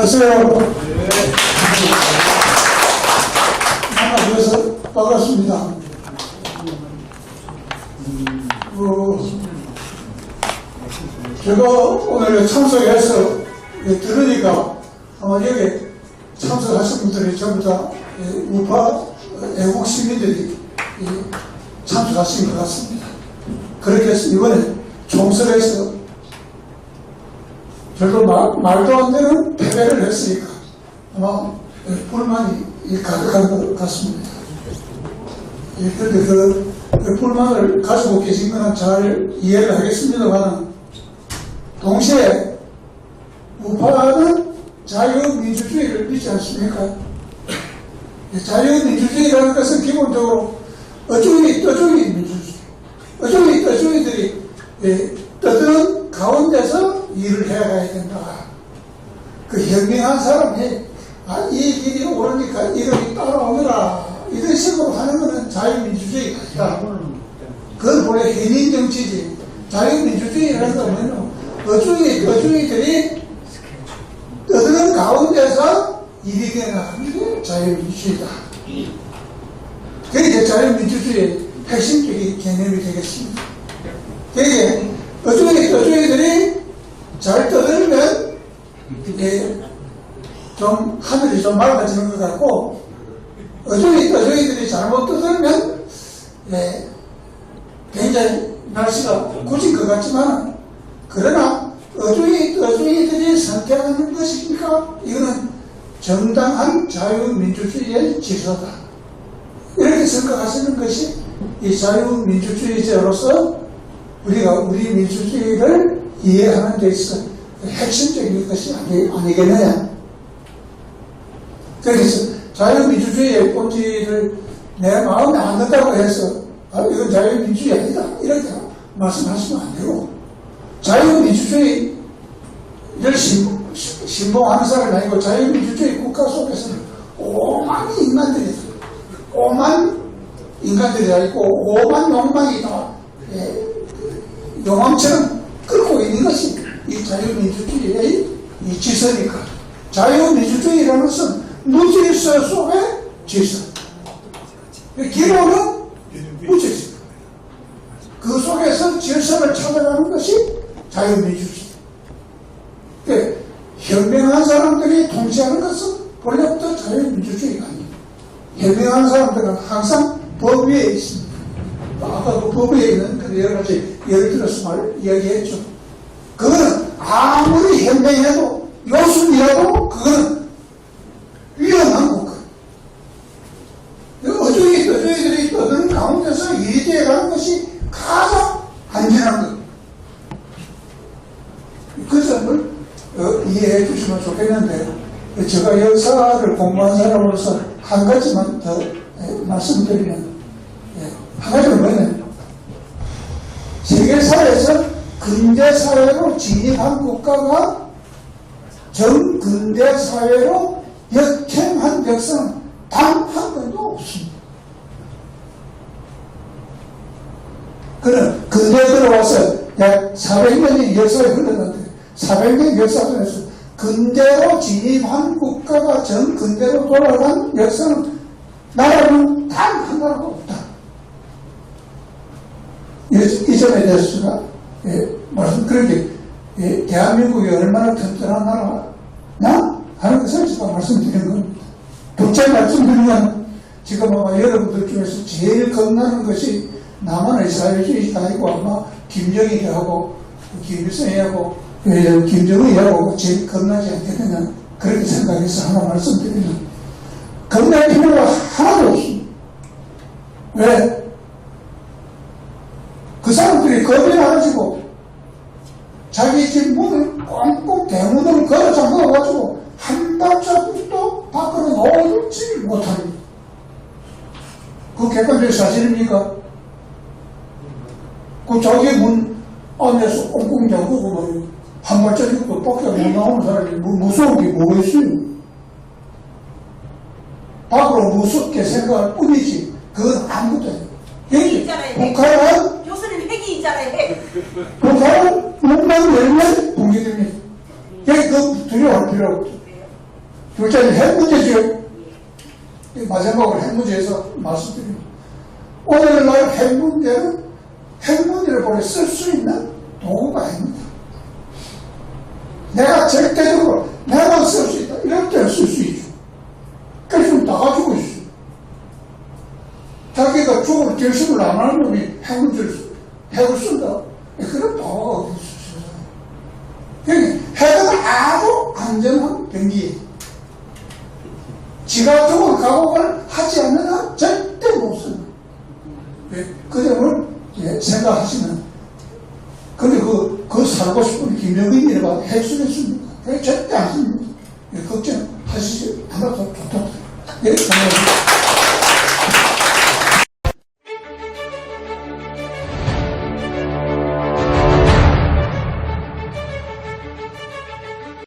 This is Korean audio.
안녕하세요. 만나주셔서 반갑습니다. 어, 제가 오늘 참석해서 예, 들으니까 아마 여기 참석하신 분들이 전부 다 예, 우파 애국 시민들이 예, 참석하신 것 같습니다. 그렇게 해서 이번에 총선에서 별로 말, 말도 안 되는 패배를 했으니까 아마 예, 불만이 이 가득한 것 같습니다. 예, 그런데 그, 그 불만을 가지고 계신 거는 잘 이해를 하겠습니다만 동시에 우파는 자유민주주의를 믿지 않습니까? 예, 자유민주주의라는 것은 기본적으로 어중이 떠중이 민주주의 떠중이들이 예, 떠드는 가운데서 일을 해가야 된다. 그 현명한 사람이 아, 이 길이 오르니까 이름이 따라오느라 이런 식으로 하는 것은 자유민주주의가 아니다. 그건 원래 현인 정치지. 자유민주주의라는 거는 어중이 어중이들이 떠드는 가운데서 일이 되는 게 자유민주주의다. 그게 자유민주주의의 핵심적인 개념이 되겠습니다. 그게 어중이 어중이들이 잘 떠들면 이게 좀 하늘이 좀 맑아지는 것 같고 어중이 어중이들이 잘못 떠들면 예, 굉장히 날씨가 굳은 것 같지만 그러나 어중이 어중이들이 선택하는 것이니까 이거는 정당한 자유민주주의의 질서다. 이렇게 생각하시는 것이 이 자유민주주의자로서 우리가 우리 민주주의를 이해하는 데 있어 핵심적인 것이 아니, 아니겠느냐. 그래서 자유민주주의의 본질을 내 마음에 안 든다고 해서 아, 이건 자유민주주의 아니다. 이렇게 말씀하시면 안 되고 자유민주주의 를 신- 신봉하는 사람이 아니고 자유민주주의 국가 속에서는 오만 인간들이 오만 인간들이 있고 오만 욕망이 다 예, 용암처럼 끓고 있는 것이 이 자유민주주의의 이 질서니까 자유민주주의라는 것은 무질서 속의 질서 기로는 무질서 그 속에서 질서를 찾아가는 것이 자유민주주의 그 현명한 사람들이 통치하는 것은 본래부터 자유민주주의가 아닙니다 현명한 사람들은 항상 법 위에 있습니다. 아까 그 법에 있는 그 여러 가지 예를 들어서 말 이야기했죠. 그거는 아무리 현명해도 요순이라도 그거는 위험한 국가. 어중이 어중이들이 떠드는 가운데서 일이 되어가는 것이 가장 안전한 것. 그 점을 어, 이 주시면 좋겠는데 제가 역사를 공부한 사람으로서 한 가지만 더 에, 말씀드리면 예, 한 가지는 뭐냐면 세계사에서 근대사회로 진입한 국가가 전근대사회로 역행한 역사는 단한 번도 없습니다. 그는 근대에 들어와서 약 400년의 역사가 흘렀는데 400년 역사 중에서 근대로 진입한 국가가 전 근대로 돌아간 역사는 나라는 단 한 나라도 없다. 이, 이 점에 대해서 제가 예, 말씀드린 게 예, 대한민국이 얼마나 튼튼한 나라냐 하는 것을 제가 말씀드린 겁니다. 둘째 말씀드리면 지금 아마 여러분들 중에서 제일 겁나는 것이 남한의 사회주의가 아니고 아마 김정일하고 김일성이하고 예, 김정은이하고 제일 겁나지 않겠느냐 그렇게 생각해서 하나 말씀드리면 겁날 필요가 하나도 없습니다. 왜? 그 사람들이 겁이 나가지고 자기 집 문을 꽁꽁 대문을 걸어 잠궈가지고 한 발자국도 밖으로 나오지 못합니다. 그 객관적 사실입니까? 그 자기 문 안에서 꽁꽁 잠그고 뭐 한 발자국도 밖에 못 나오는 사람이 무- 무서운 게 뭐가 있어요? 밖으로 무섭게 생각할 뿐이지 그건 아무것도 아니에요. 여기. 북한은 교수님 핵이 있잖아요, 핵. 북한은 문만 열면 붕괴됩니다. 여기 그 두려워할 필요 없죠. 둘째는 핵 문제죠. 이 마지막으로 핵 문제에서 말씀드립니다. 오늘날 핵 문제는 핵 문제를 보내 쓸 수 있는 도구가 아닙니다. 내가 절대적으로 내가 쓸 수 있다. 이럴 때는 쓸 수 있죠. 그래서 다 가지고 있어. 자기가 죽을 결심을 안 하는 놈이 핵 문제를, 쓰- 핵을 쓴다. 그런 도구가 어디 있어. 그러니까 핵은 아주 안전한 병기예요. 지가 죽을 각오를 하지 않는 한 절대 못 씁니다. 예, 그 점을 예, 생각하시면 근데 그, 그 살고 싶은 김정은이라고 핵수했습니다. 그 절대 안 씁니다. 예, 걱정하시지 않아도 좋다. 예, 감사합니다.